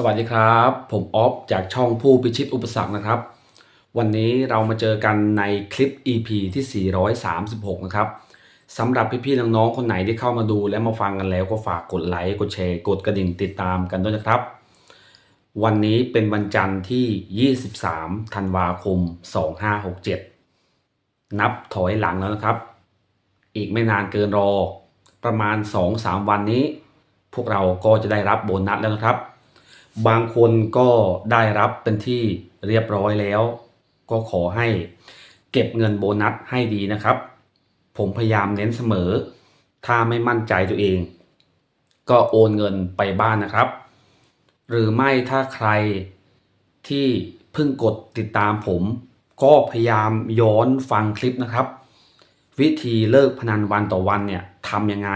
สวัสดีครับ ผมออฟจากช่องผู้พิชิตอุปสรรคนะครับ วันนี้เรามาเจอกันในคลิป EP ที่ 436 นะครับสำหรับพี่ๆน้องๆคนไหนที่เข้ามาดูและมาฟังกันแล้วก็ฝากกดไลค์กดแชร์กดกระดิ่งติดตามกันด้วยนะครับ วันนี้เป็นวันจันทร์ที่ 23 ธันวาคม 2567 นับถอยหลังแล้วนะครับ อีกไม่นานเกินรอ ประมาณ 2-3 วันนี้ พวกเราก็จะได้รับโบนัสแล้วนะครับ บางคนก็ได้รับเป็นที่เรียบร้อยแล้ว ก็ขอให้เก็บเงินโบนัสให้ดีนะครับ ผมพยายามเน้นเสมอ ถ้าไม่มั่นใจตัวเอง ก็โอนเงินไปบ้านนะครับ หรือไม่ถ้าใครที่เพิ่งกดติดตามผม ก็พยายามย้อนฟังคลิปนะครับ วิธีเลิกพนันวันต่อวันเนี่ยทำยังไง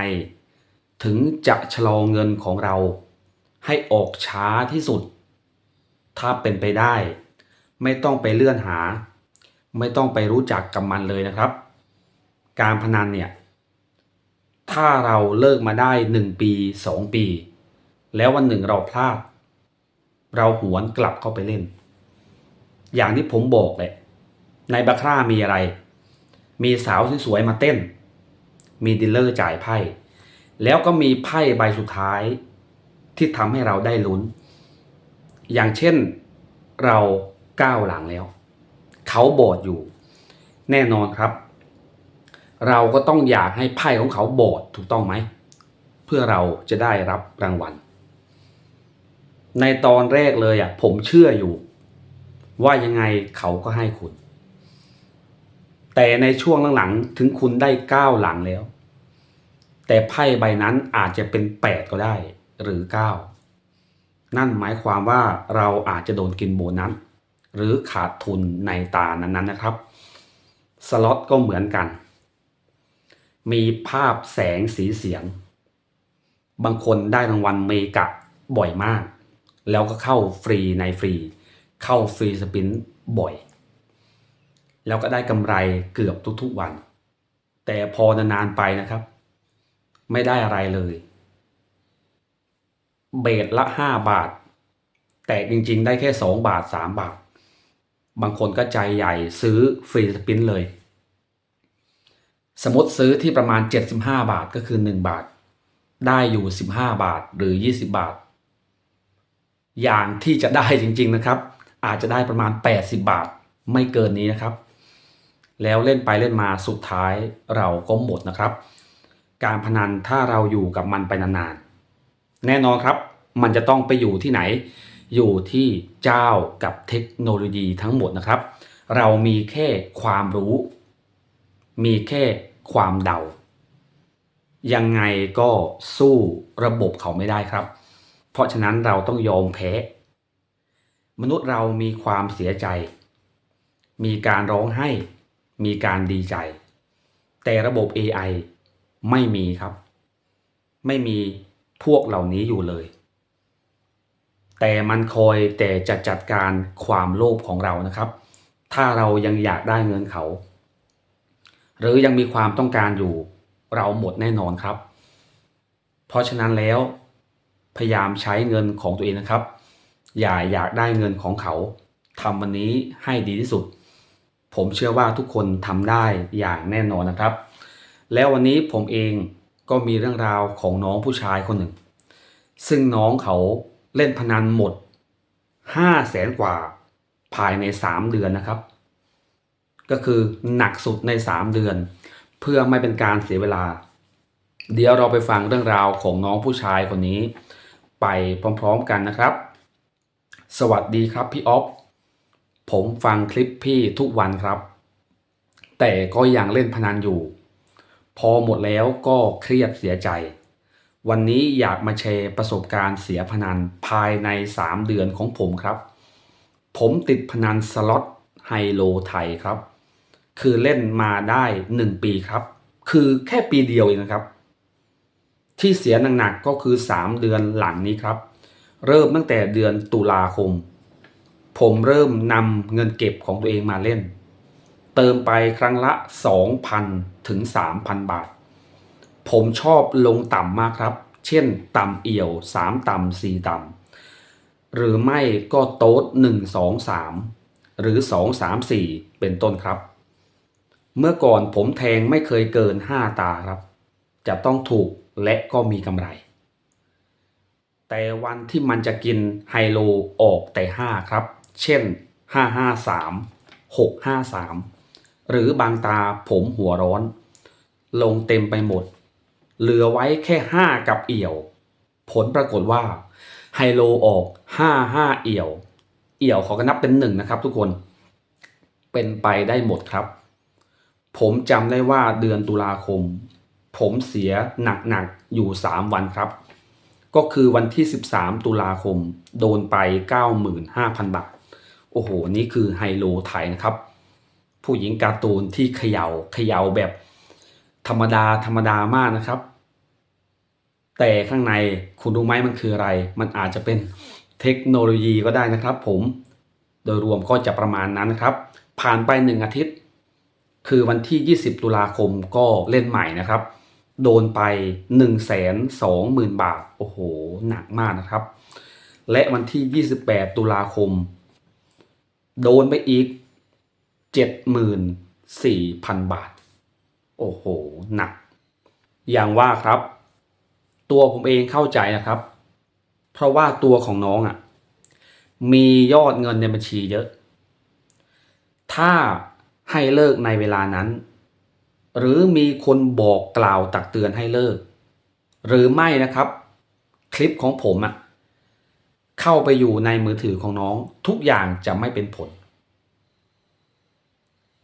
ถึงจะชะลอเงินของเรา ให้ออกช้าที่สุด ถ้าเป็นไปได้ ไม่ต้องไปเลื่อนหา ไม่ต้องไปรู้จักกับมันเลยนะครับ การพนันเนี่ย ถ้าเราเลิกมาได้ 1 ปี 2 ปี แล้ววันหนึ่งเราพลาด เราหวนกลับเข้าไปเล่น อย่างที่ผมบอกเลยในบาคร่ามีอะไร มีสาวสวยๆมาเต้น มีดีลเลอร์จ่ายไพ่ แล้วก็มีไพ่ใบสุดท้าย ที่ทำให้เราได้ลุ้น อย่างเช่นเราก้าวหลังแล้ว เขาโบอดอยู่ แน่นอนครับ เราก็ต้องอยากให้ไพ่ของเขาโบอดถูกต้องไหม เพื่อเราจะได้รับรางวัล ในตอนแรกเลยอะผมเชื่ออยู่ ว่ายังไงเขาก็ให้คุณ แต่ในช่วงหลังๆถึงคุณได้ก้าวหลังแล้ว แต่ไพ่ใบนั้นอาจจะเป็นแปดก็ได้ หรือ 9 นั่นหมายความว่าเราอาจจะโดนกินโบนัสหรือขาดทุนในตานั้นๆนะครับสล็อตก็เหมือนกัน มีภาพแสงสีเสียง บางคนได้รางวัลเมกะบ่อยมาก แล้วก็เข้าฟรีในฟรี เข้าฟรีสปินบ่อย แล้วก็ได้กำไรเกือบทุกๆวัน แต่พอนานๆไปนะครับ ไม่ได้อะไรเลย เบสละห้าบาท แต่จริงๆ ได้แค่สองบาทสามบาท บางคนก็ใจใหญ่ซื้อฟรีสปินเลย สมมติซื้อที่ประมาณ 75 บาทก็คือ 1 บาท ได้อยู่ 15 บาทหรือ 20 บาท อย่างที่จะได้จริงๆนะครับ อาจจะได้ประมาณ 80 บาทไม่เกินนี้นะครับ แล้วเล่นไปเล่นมาสุดท้ายเราก็หมดนะครับ การพนันถ้าเราอยู่กับมันไปนาน แน่นอนครับ มันจะต้องไปอยู่ที่ไหน อยู่ที่เจ้ากับเทคโนโลยีทั้งหมดนะครับ เรามีแค่ความรู้ มีแค่ความเดา ยังไงก็สู้ระบบเขาไม่ได้ครับ เพราะฉะนั้นเราต้องยอมแพ้ มนุษย์เรามีความเสียใจ มีการร้องไห้ มีการดีใจ แต่ระบบ AI ไม่มีครับ ไม่มี พวกเหล่านี้อยู่เลย แต่มันคอยแต่จะจัดการความโลภของเรานะครับ ถ้าเรายังอยากได้เงินเขา หรือยังมีความต้องการอยู่เราหมดแน่นอนครับ เพราะฉะนั้นแล้วพยายามใช้เงินของตัวเองนะครับ อย่าอยากได้เงินของเขาทำวันนี้ให้ดีที่สุด ผมเชื่อว่าทุกคนทำได้อย่างแน่นอนนะครับ แล้ววันนี้ผมเอง ก็มีเรื่องราวของน้องผู้ชายคนหนึ่ง ซึ่งน้องเขาเล่นพนันหมดห้าแสนกว่าภายในสามเดือนนะครับ ก็คือหนักสุดในสามเดือน เพื่อไม่เป็นการเสียเวลา เดี๋ยวเราไปฟังเรื่องราวของน้องผู้ชายคนนี้ ไปพร้อมๆกันนะครับ สวัสดีครับพี่ออฟผมฟังคลิปพี่ทุกวันครับ แต่ก็ยังเล่นพนันอยู่ พอหมดแล้วก็เครียดเสียใจ วันนี้อยากมาแชร์ประสบการณ์เสียพนันภายใน 3 เดือนของผมครับ ผมติดพนันสล็อตไฮโลไทยครับ คือเล่นมาได้ 1 ปีครับ คือแค่ปีเดียวเองนะครับ ที่เสียหนักๆก็คือ 3 เดือนหลังนี้ครับ เริ่มตั้งแต่เดือนตุลาคม ผมเริ่มนำเงินเก็บของตัวเองมาเล่น เติมไปครั้งละ 2,000 ถึง 3,000 บาท ผมชอบลงต่ำมากครับ เช่นต่ำเอี่ยว 3 ต่ำ 4 ต่ำ หรือไม่ก็โต๊ดหนึ่งสองสามหรือสองสามสี่เป็นต้นครับ เมื่อก่อนผมแทงไม่เคยเกินห้าตาครับ จะต้องถูกและก็มีกำไร แต่วันที่มันจะกินไฮโลออกแต่ห้าครับ เช่นห้า หรือบางตาผมหัวร้อน ลงเต็มไปหมด เหลือไว้แค่ห้ากับเอี่ยว ผลปรากฏว่าไฮโลออกห้าห้าเอี่ยว เอี่ยวขาก็นับเป็นหนึ่งนะครับทุกคน เป็นไปได้หมดครับ ผมจำได้ว่าเดือนตุลาคม ผมเสียหนักๆอยู่3วันครับ ก็คือวันที่ 13 ตุลาคม โดนไป 95,000 บาท โอ้โห นี่คือไฮโลไทยนะครับ ผู้หญิงการ์ตูนที่เขยา่าเขย่าแบบธรรมดาธรรมดามากนะครับ แต่ข้างในคุณรู้ไหมมันคืออะไร มันอาจจะเป็นเทคโนโลยีก็ได้นะครับ ผมโดยรวมก็จะประมาณนั้นนะครับ ผ่านไปหนึ่งอาทิตย์ คือวันที่ 20 ตุลาคมก็เล่นใหม่นะครับ โดนไป 1 2 0 0 0 0 บาท โอ้โห หนักมากนะครับ และวันที่ 28 ตุลาคม โดนไปอีก 74,000 บาท โอ้โห หนัก อย่างว่าครับ ตัวผมเองเข้าใจนะครับ เพราะว่าตัวของน้องอะ มียอดเงินในบัญชีเยอะ ถ้าให้เลิกในเวลานั้น หรือมีคนบอกกล่าวตักเตือนให้เลิก หรือไม่นะครับ คลิปของผมอะเข้าไปอยู่ในมือถือของน้องทุกอย่างจะไม่เป็นผล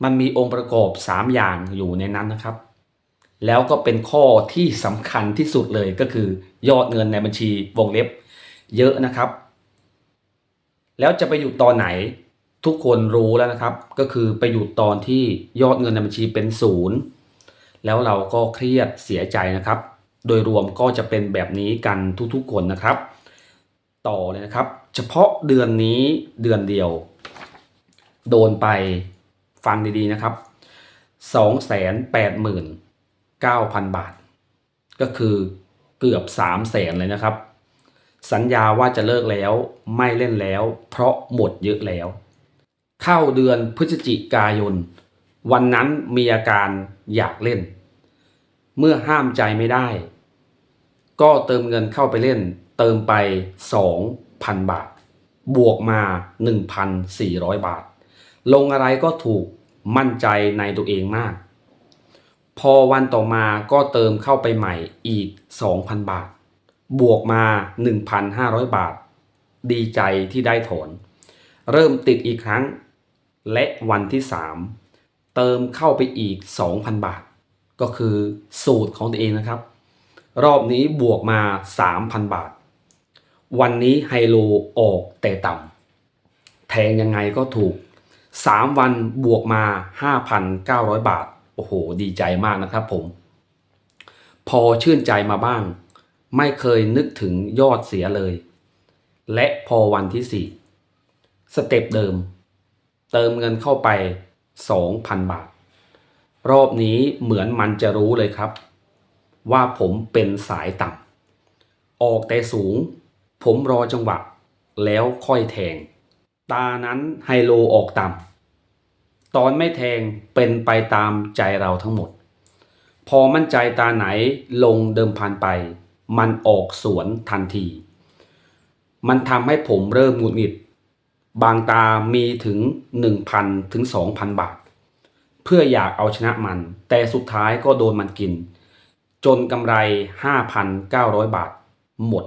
มันมีองค์ประกอบ 3 อย่างอยู่ในนั้นนะครับ แล้วก็เป็นข้อที่สำคัญที่สุดเลยก็คือยอดเงินในบัญชีวงเล็บ เยอะนะครับ แล้วจะไปอยู่ตอนไหนทุกคนรู้แล้วนะครับ ก็คือไปอยู่ตอนที่ยอดเงินในบัญชีเป็นศูนย์แล้วเราก็เครียดเสียใจนะครับ โดยรวมก็จะเป็นแบบนี้กันทุกๆคนนะครับ ต่อเลยนะครับ เฉพาะเดือนนี้เดือนเดียว โดนไป ฟังดีๆนะครับ 289,000 บาท ก็คือเกือบ 3 0 0แสนเลยนะครับ สัญญาว่าจะเลิกแล้วไม่เล่นแล้ว เพราะหมดเยอะแล้ว เข้าเดือนพฤศจิกายน วันนั้นมีอาการอยากเล่น เมื่อห้ามใจไม่ได้ ก็เติมเงินเข้าไปเล่น เติมไป 2,000 บาทบวกมา 1,400 บาท ลงอะไรก็ถูก มั่นใจในตัวเองมาก พอวันต่อมาก็เติมเข้าไปใหม่อีก 2,000 บาท บวกมา 1,500 บาท ดีใจที่ได้ถอน เริ่มติดอีกครั้ง และวันที่ 3 เติมเข้าไปอีก 2,000 บาท ก็คือสูตรของตัวเองนะครับ รอบนี้บวกมา 3,000 บาท วันนี้ไฮโลออกแต่ต่ำแทงยังไงก็ถูก 3 วันบวกมา 5,900 บาท โอ้โห ดีใจมากนะครับผม พอชื่นใจมาบ้าง ไม่เคยนึกถึงยอดเสียเลย และพอวันที่ 4 สเต็ปเดิม เติมเงินเข้าไป 2,000 บาท รอบนี้เหมือนมันจะรู้เลยครับ ว่าผมเป็นสายต่ำออกแต่สูง ผมรอจังหวะ แล้วค่อยแทง ตานั้นไฮโลออกต่ำตอนไม่แทงเป็นไปตามใจเราทั้งหมด พอมั่นใจตาไหนลงเดิมพันไป มันออกสวนทันที มันทำให้ผมเริ่มหงุดหงิด บางตามีถึง 1,000 ถึง 2,000 บาท เพื่ออยากเอาชนะมัน แต่สุดท้ายก็โดนมันกิน จนกำไร 5,900 บาท หมด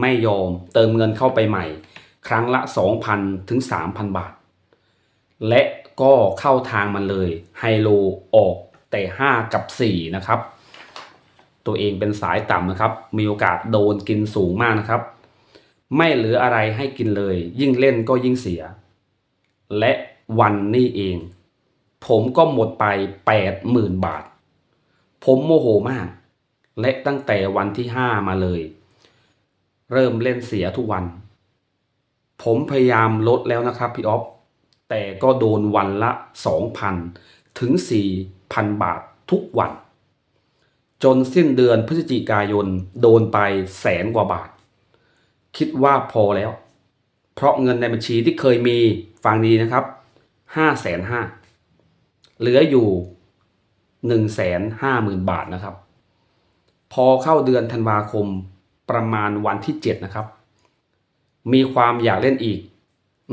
ไม่ยอมเติมเงินเข้าไปใหม่ ครั้งละ 2,000 ถึง 3,000 บาท และก็เข้าทางมันเลยไฮโลออกแต่ 5 กับ 4 นะครับ ตัวเองเป็นสายต่ำนะครับ มีโอกาสโดนกินสูงมากนะครับ ไม่เหลืออะไรให้กินเลย ยิ่งเล่นก็ยิ่งเสีย และวันนี้เอง ผมก็หมดไป 80,000 บาท ผมโมโหมาก และตั้งแต่วันที่ 5 มาเลย เริ่มเล่นเสียทุกวัน ผมพยายามลดแล้วนะครับพี่ออฟแต่ก็โดนวันละ 2,000 ถึง 4,000 บาททุกวัน จนสิ้นเดือนพฤศจิกายนโดนไปแสนกว่าบาท คิดว่าพอแล้ว เพราะเงินในบัญชีที่เคยมีฟังดีนะครับห้าแสนห้าเหลืออยู่หนึ่งแสนห้าหมื่นบาทนะครับ พอเข้าเดือนธันวาคมประมาณวันที่เจ็ดนะครับ มีความอยากเล่นอีก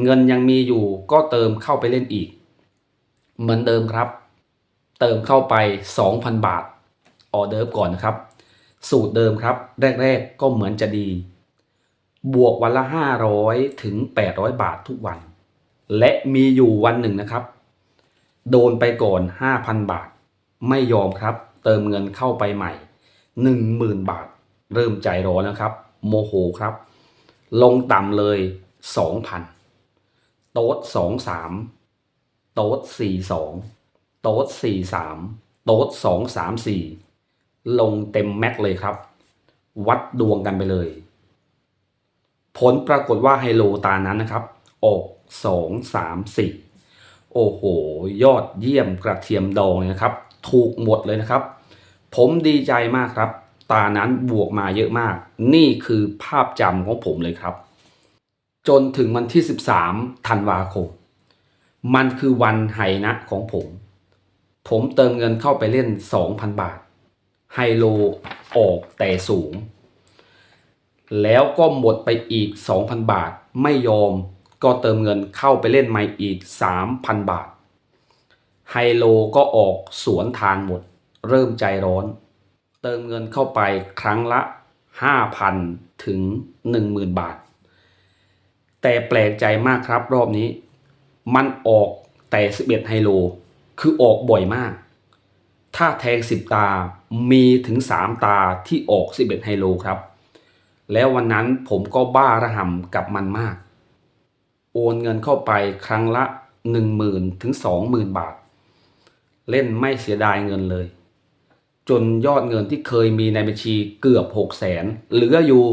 เงินยังมีอยู่ก็เติมเข้าไปเล่นอีก เหมือนเดิมครับ เติมเข้าไป 2,000 บาท ออเดิร์ฟก่อนนะครับ สูตรเดิมครับ แรก ๆ ก็เหมือนจะดี บวกวันละ 500 ถึง 800 บาททุกวัน และมีอยู่วันหนึ่งนะครับ โดนไปก่อน 5,000 บาท ไม่ยอมครับ เติมเงินเข้าไปใหม่ 10,000 บาท เริ่มใจร้อนนะครับ โมโหครับ ลงต่ำเลย2,000โต๊ด23โต๊ด42โต๊ด43โต๊ด234ลงเต็มแม็กเลยครับ วัดดวงกันไปเลย ผลปรากฏว่าไฮโลตานั้นนะครับออก2 3 4โอ้โห ยอดเยี่ยมกระเทียมดองเลยนะครับ ถูกหมดเลยนะครับ ผมดีใจมากครับ ตานั้นบวกมาเยอะมาก นี่คือภาพจำของผมเลยครับ จนถึงวันที่ 13ธันวาคม มันคือวันไหนะของผม ผมเติมเงินเข้าไปเล่น 2,000 บาท ไฮโลออกแต่สูง แล้วก็หมดไปอีก 2,000 บาทไม่ยอมก็เติมเงินเข้าไปเล่นใหม่อีก 3,000 บาท ไฮโลก็ออกสวนทางหมด เริ่มใจร้อน เติมเงินเข้าไปครั้งละ 5,000 ถึง 10,000 บาท แต่แปลกใจมากครับรอบนี้ มันออกแต่ 11 ไฮโล คือออกบ่อยมาก ถ้าแทง 10 ตามีถึง 3 ตาที่ออก 11 ไฮโลครับ แล้ววันนั้นผมก็บ้าระห่ำกับมันมาก โอนเงินเข้าไปครั้งละ 10,000 ถึง 20,000 บาท เล่นไม่เสียดายเงินเลย จนยอดเงินที่เคยมีในบัญชีเกือบ6 0แสนเหลืออยู่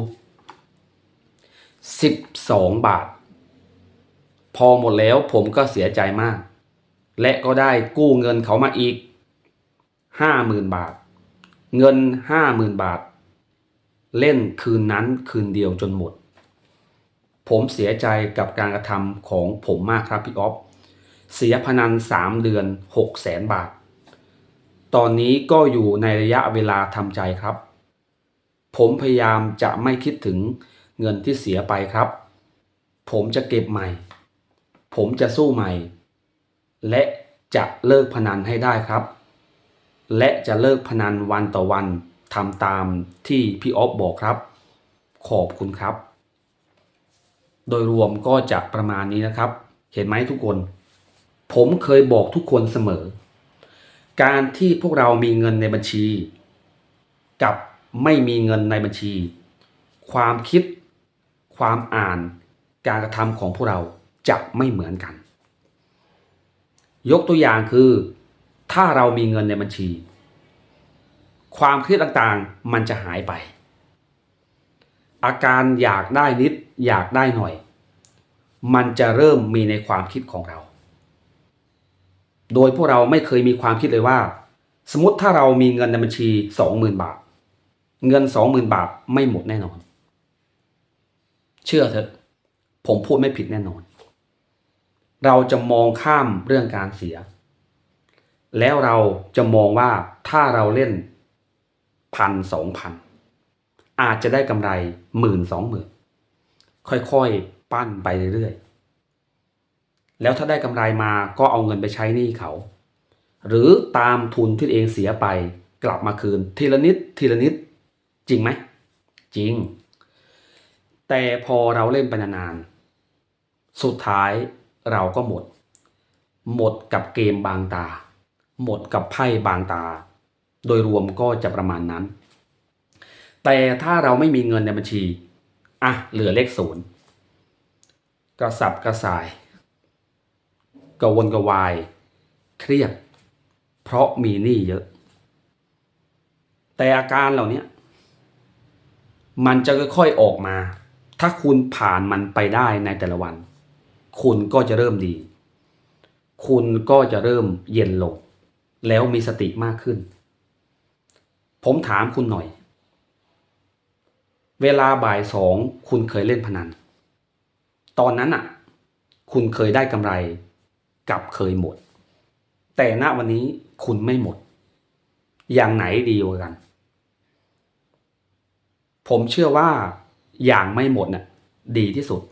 12บาท พอหมดแล้วผมก็เสียใจมาก และก็ได้กู้เงินเขามาอีก50,000บาท เงิน50,000บาท เล่นคืนนั้นคืนเดียวจนหมด ผมเสียใจกับการกระทำของผมมากครับพี่ออฟเสียพนัน3เดือน6แสนบาท ตอนนี้ก็อยู่ในระยะเวลาทำใจครับ ผมพยายามจะไม่คิดถึงเงินที่เสียไปครับ ผมจะเก็บใหม่ ผมจะสู้ใหม่ และจะเลิกพนันให้ได้ครับ และจะเลิกพนันวันต่อวันทำตามที่พี่ออฟบอกครับ ขอบคุณครับ โดยรวมก็จะประมาณนี้นะครับ เห็นไหมทุกคน ผมเคยบอกทุกคนเสมอ การที่พวกเรามีเงินในบัญชี กับไม่มีเงินในบัญชี ความคิด ความอ่าน การกระทำของพวกเราจะไม่เหมือนกัน ยกตัวอย่างคือ ถ้าเรามีเงินในบัญชี ความเครียดต่างๆมันจะหายไป อาการอยากได้นิดอยากได้หน่อย มันจะเริ่มมีในความคิดของเรา โดยพวกเราไม่เคยมีความคิดเลยว่า สมมติถ้าเรามีเงินในบัญชีสองหมื่นบาท เงินสองหมื่นบาทไม่หมดแน่นอน เชื่อเถอะ ผมพูดไม่ผิดแน่นอน เราจะมองข้ามเรื่องการเสีย แล้วเราจะมองว่าถ้าเราเล่นพันสองพันอาจจะได้กำไรหมื่นสองหมื่นค่อยๆ ปั้นไปเรื่อยๆ แล้วถ้าได้กำไรมาก็เอาเงินไปใช้หนี้เขา หรือตามทุนที่เองเสียไป กลับมาคืนทีละนิดทีละนิด จริงไหม จริง แต่พอเราเล่นไปนานๆสุดท้ายเราก็หมด หมดกับเกมบางตา หมดกับไพ่บางตา โดยรวมก็จะประมาณนั้น แต่ถ้าเราไม่มีเงินในบัญชีอะเหลือเลขศูนย์กระสับกระส่าย กระวนกระวาย เครียด เพราะมีหนี้เยอะ แต่อาการเหล่านี้มันจะค่อยๆออกมา ถ้าคุณผ่านมันไปได้ในแต่ละวัน คุณก็จะเริ่มดี คุณก็จะเริ่มเย็นลง แล้วมีสติมากขึ้น ผมถามคุณหน่อย เวลาบ่ายสองคุณเคยเล่นพนัน ตอนนั้นอะ คุณเคยได้กำไร กับเคยหมด แต่ณวันนี้คุณไม่หมด อย่างไหนดีกว่ากัน ผมเชื่อว่าอย่างไม่หมดน่ะดีที่สุด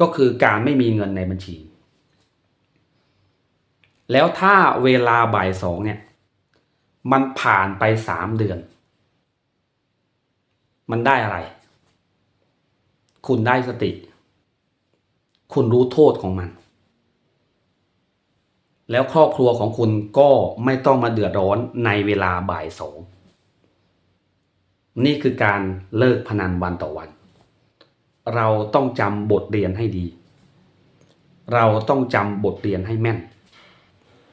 ก็คือการไม่มีเงินในบัญชี แล้วถ้าเวลาบ่ายสองเนี่ย มันผ่านไปสามเดือน มันได้อะไร คุณได้สติ คุณรู้โทษของมัน แล้วครอบครัวของคุณก็ไม่ต้องมาเดือดร้อนในเวลาบ่ายสองนี่คือการเลิกพนันวันต่อวัน เราต้องจำบทเรียนให้ดี เราต้องจำบทเรียนให้แม่น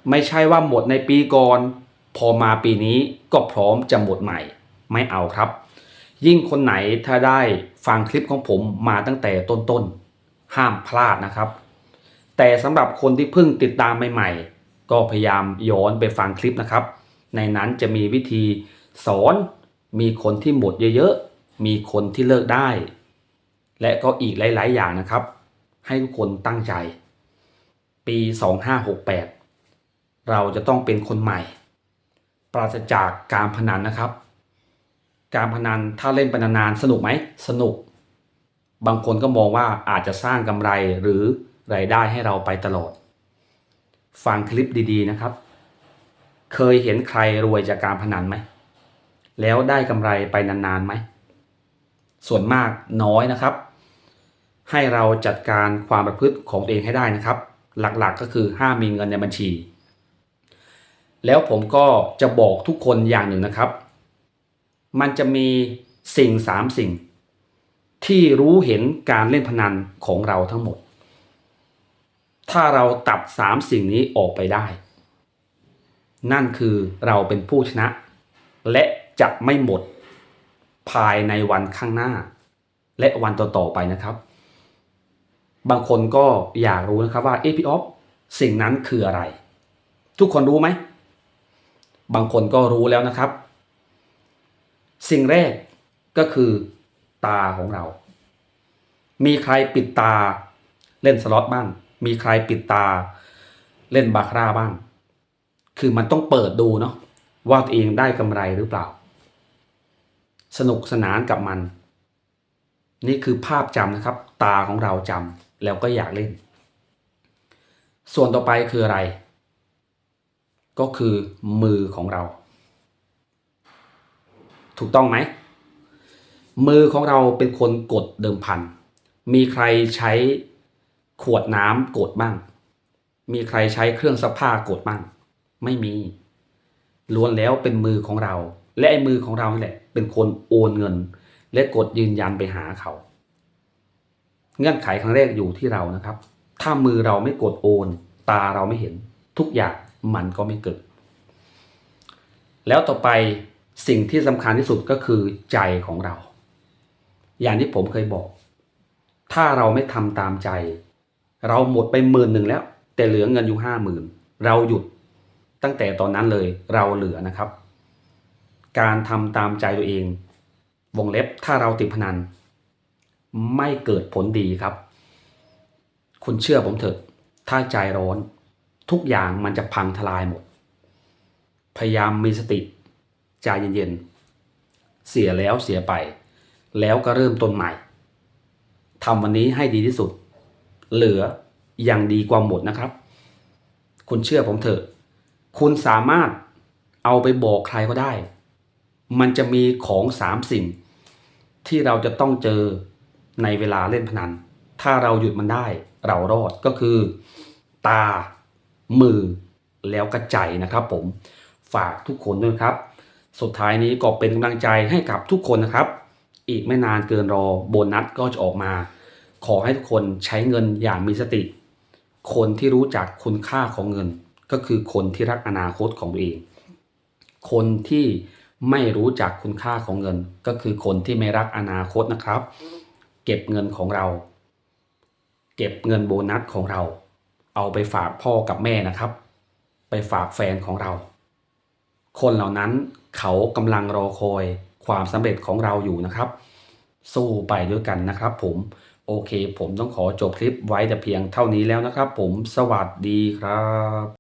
ไม่ใช่ว่าหมดในปีก่อน พอมาปีนี้ก็พร้อมจะหมดใหม่ ไม่เอาครับ ยิ่งคนไหนถ้าได้ฟังคลิปของผมมาตั้งแต่ต้นๆ ห้ามพลาดนะครับ แต่สำหรับคนที่เพิ่งติดตามใหม่ๆ ก็พยายามย้อนไปฟังคลิปนะครับ ในนั้นจะมีวิธีสอนมีคนที่หมดเยอะๆ มีคนที่เลิกได้ และก็อีกหลายๆ อย่างนะครับ ให้ทุกคนตั้งใจ ปี 2568 เราจะต้องเป็นคนใหม่ ปราศจากการพนันนะครับ การพนันถ้าเล่นไปนานๆสนุกไหม สนุก บางคนก็มองว่าอาจจะสร้างกำไรหรือ รายได้ให้เราไปตลอด ฟังคลิปดีๆนะครับ เคยเห็นใครรวยจากการพนันไหม แล้วได้กำไรไปนานๆไหม ส่วนมากน้อยนะครับ ให้เราจัดการความประพฤติของตัวเองให้ได้นะครับ หลักๆก็คือห้ามมีเงินในบัญชี แล้วผมก็จะบอกทุกคนอย่างหนึ่งนะครับ มันจะมีสิ่งสามสิ่งที่รู้เห็นการเล่นพนันของเราทั้งหมด ถ้าเราตัดสามสิ่งนี้ออกไปได้ นั่นคือเราเป็นผู้ชนะ และจะไม่หมดภายในวันข้างหน้า และวันต่อๆไปนะครับ บางคนก็อยากรู้นะครับว่าเอพีออฟสิ่งนั้นคืออะไร ทุกคนรู้ไหม บางคนก็รู้แล้วนะครับ สิ่งแรกก็คือตาของเรา มีใครปิดตาเล่นสล็อตบ้าง มีใครปิดตาเล่นบาคาร่าบ้าง คือมันต้องเปิดดูเนาะว่าตัวเองได้กำไรหรือเปล่า สนุกสนานกับมัน นี่คือภาพจำนะครับ ตาของเราจำแล้วก็อยากเล่น ส่วนต่อไปคืออะไร ก็คือมือของเรา ถูกต้องไหม มือของเราเป็นคนกดเดิมพัน มีใครใช้ ขวดน้ำกดบ้าง มีใครใช้เครื่องซักผ้ากดบ้าง ไม่มี ล้วนแล้วเป็นมือของเรา และไอ้มือของเรานี่แหละ เป็นคนโอนเงิน และกดยืนยันไปหาเขา เงื่อนไขครั้งแรกอยู่ที่เรานะครับ ถ้ามือเราไม่กดโอน ตาเราไม่เห็น ทุกอย่างมันก็ไม่เกิด แล้วต่อไปสิ่งที่สำคัญที่สุดก็คือใจของเรา อย่างที่ผมเคยบอก ถ้าเราไม่ทำตามใจ เราหมดไปหมื่นหนึ่งแล้ว แต่เหลือเงินอยู่ห้าหมื่นเราหยุดตั้งแต่ตอนนั้นเลยเราเหลือนะครับ การทำตามใจตัวเอง วงเล็บถ้าเราติดพนัน ไม่เกิดผลดีครับ คุณเชื่อผมเถอะ ถ้าใจร้อน ทุกอย่างมันจะพังทลายหมด พยายามมีสติใจเย็นๆเสียแล้วเสียไป แล้วก็เริ่มต้นใหม่ทำวันนี้ให้ดีที่สุด เหลืออยังดีกว่าหมดนะครับ คุณเชื่อผมเถอะ คุณสามารถเอาไปบอกใครก็ได้ มันจะมีของสามสิ่ง ที่เราจะต้องเจอในเวลาเล่นพนัน ถ้าเราหยุดมันได้เรารอดก็คือ ตา มือ แล้วก็ใจนะครับ ผมฝากทุกคนด้วยครับ สุดท้ายนี้ก็เป็นกำลังใจให้กับทุกคนนะครับ อีกไม่นานเกินรอโบนัสก็จะออกมา ขอให้ทุกคนใช้เงินอย่างมีสติ คนที่รู้จักคุณค่าของเงิน ก็คือคนที่รักอนาคตของตัวเอง คนที่ไม่รู้จักคุณค่าของเงิน ก็คือคนที่ไม่รักอนาคตนะครับ เก็บเงินของเรา เก็บเงินโบนัสของเรา เอาไปฝากพ่อกับแม่นะครับ ไปฝากแฟนของเรา คนเหล่านั้นเขากำลังรอคอยความสำเร็จของเราอยู่นะครับ สู้ไปด้วยกันนะครับผม โอเค ผมต้องขอจบคลิปไว้แต่เพียงเท่านี้แล้วนะครับ ผมสวัสดีครับ